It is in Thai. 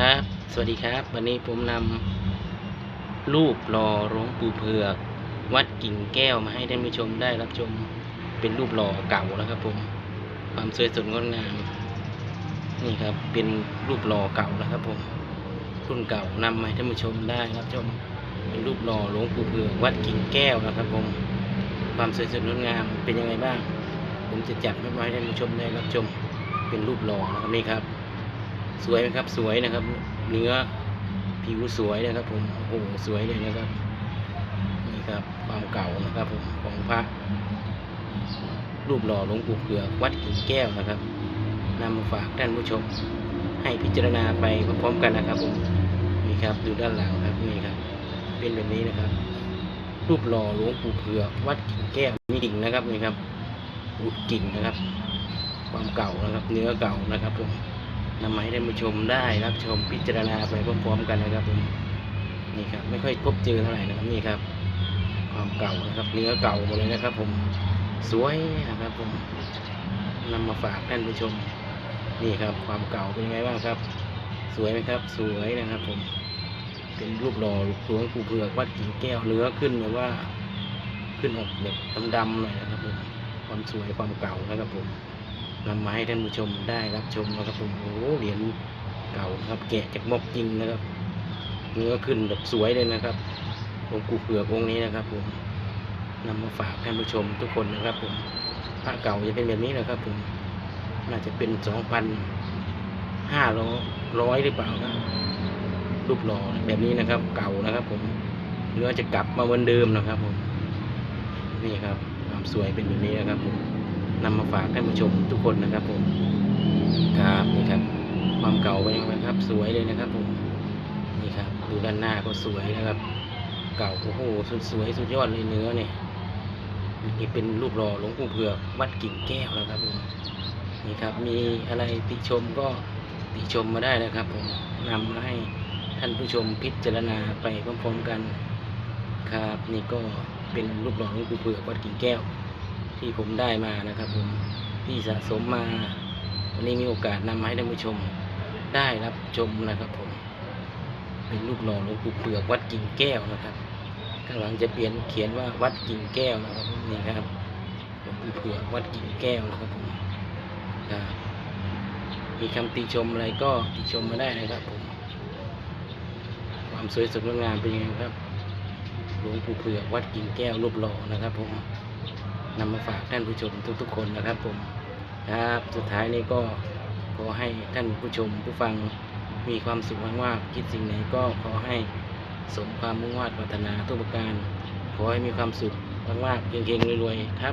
ครับ สวัสดีครับ วันนี้ผมนำรูปหล่อหลวงปู่เผือก วัดกิ่งแก้วมาให้ท่านผู้ชมได้รับชมเป็นรูปหล่อเก่าแล้วครับผม ความสวยสดงดงาม นี่ครับเป็นรูปหล่อเก่าแล้วครับผมรุ่นเก่านำมาให้ท่านผู้ชมได้รับชม เป็นรูปหล่อหลวงปู่เผือกวัดกิ่งแก้วนะครับผม ความสวยสดงดงามเป็นยังไงบ้าง ผมจะจัดไมาให้ท่านผู้ชมได้รับชม เป็นรูปหล่อนะครับนี่ครับ สวยไหมครับสวยนะครับ เนื้อผิวสวยนะครับ ผมโอ้โหสวยเลยนะครับนี่ครับความเก่านะครับผมของพระรูปหล่อหลวงปู่เผือกวัดกิ่งแก้วนะครับนำมาฝากท่านผู้ชม ให้พิจารณาไปพร้อมๆกันนะครับผมนี่ครับดูด้านหลังครับนี่ครับ เป็นแบบนี้นะครับ รูปหล่อหลวงปู่เผือกวัดกิ่งแก้วมีกิ่งนะครับนี่ครับรูปกิ่งนะครับ ความเก่านะครับ เนื้อเก่านะครับผม นำมาให้ท่านผู้ชมได้รับชมพิจารณาไปพร้อมๆกันนะครับผมนี่ครับไม่ค่อยพบเจอเท่าไหร่นะครับนี่ครับ ความเก่านะครับเนื้อเก่าหมดเลยนะครับ ผมสวยนะครับผมนำมาฝากท่านผู้ชม นี่ครับ ความเก่าเป็นไงบ้างครับ สวยไหมครับ สวยนะครับ ผม เป็นรูปหล่อหลวงปู่เผือกวัดกิ่งแก้วเนื้อขึ้นแบบว่า ขึ้นออกแบบดำๆหน่อยนะครับผมความสวยความเก่านะครับผม นำมาให้ท่านผู้ชมได้รับชมนะครับผมโอ้เหรียญเก่านะครับแกะจากมอกจริงนะครับเนื้อขึ้นแบบสวยเลยนะครับหลวงปู่เผือกองนี้นะครับผมนำมาฝากท่านผู้ชมทุกคนนะครับผมพระเก่าจะเป็นแบบนี้นะครับผมน่าจะเป็นสองพันห้าร้อยร้อยหรือเปล่านะรูปหล่อแบบนี้นะครับ เก่านะครับ ผมเนื้อจะกลับมาเหมือนเดิมนะครับ ผม นี่ครับ ความสวยเป็นแบบนี้นะครับผม นำมาฝากท่านผู้ชมทุกคนนะครับผมครับนี่ครับ ความเก่าเป็นยังไงครับ สวยเลยนะครับผมนี่ครับดูด้านหน้าก็สวยนะครับ เก่าโอ้โหสุดสวยสุดยอดเลยเนื้อเนี่ยนี่เป็นรูปหล่อหลวงปู่เผือกวัดกิ่งแก้วนะครับผมนี่ครับมีอะไรติชมก็ติชมมาได้นะครับผมนำมาให้ท่านผู้ชมพิจารณาไปพร้อมๆกัน ครับ นี่ก็เป็นรูปหล่อหลวงปู่เผือกวัดกิ่งแก้ว ที่ผมได้มานะครับผมที่สะสมมา วันนี้มีโอกาสนำมาให้ท่านผู้ชมได้รับชมนะครับผม เป็นรูปหล่อหลวงปู่เปลือกวัดกิ่งแก้วนะครับ ข้างหลังจะเปลี่ยนเขียนว่าวัดกิ่งแก้วนะครับผมนี่ครับหลวงปู่เปลือกวัดกิ่งแก้วนะครับผมครับมีคำติชมอะไรก็ติชมมาได้นะครับผม ความสวยสดงดงามเป็นยังไงครับหลวงปู่เผือกวัดกิ่งแก้วรูปหล่อนะครับผม นำมาฝากท่านผู้ชมทุกๆคนนะครับผมครับสุดท้ายนี้ก็ขอให้ท่านผู้ชมผู้ฟังมีความสุขมากๆคิดสิ่งไหนก็ขอให้สมความมุ่งมั่นปรารถนาทุกประการ ขอให้มีความสุขมากๆเก่งๆรวยๆครับ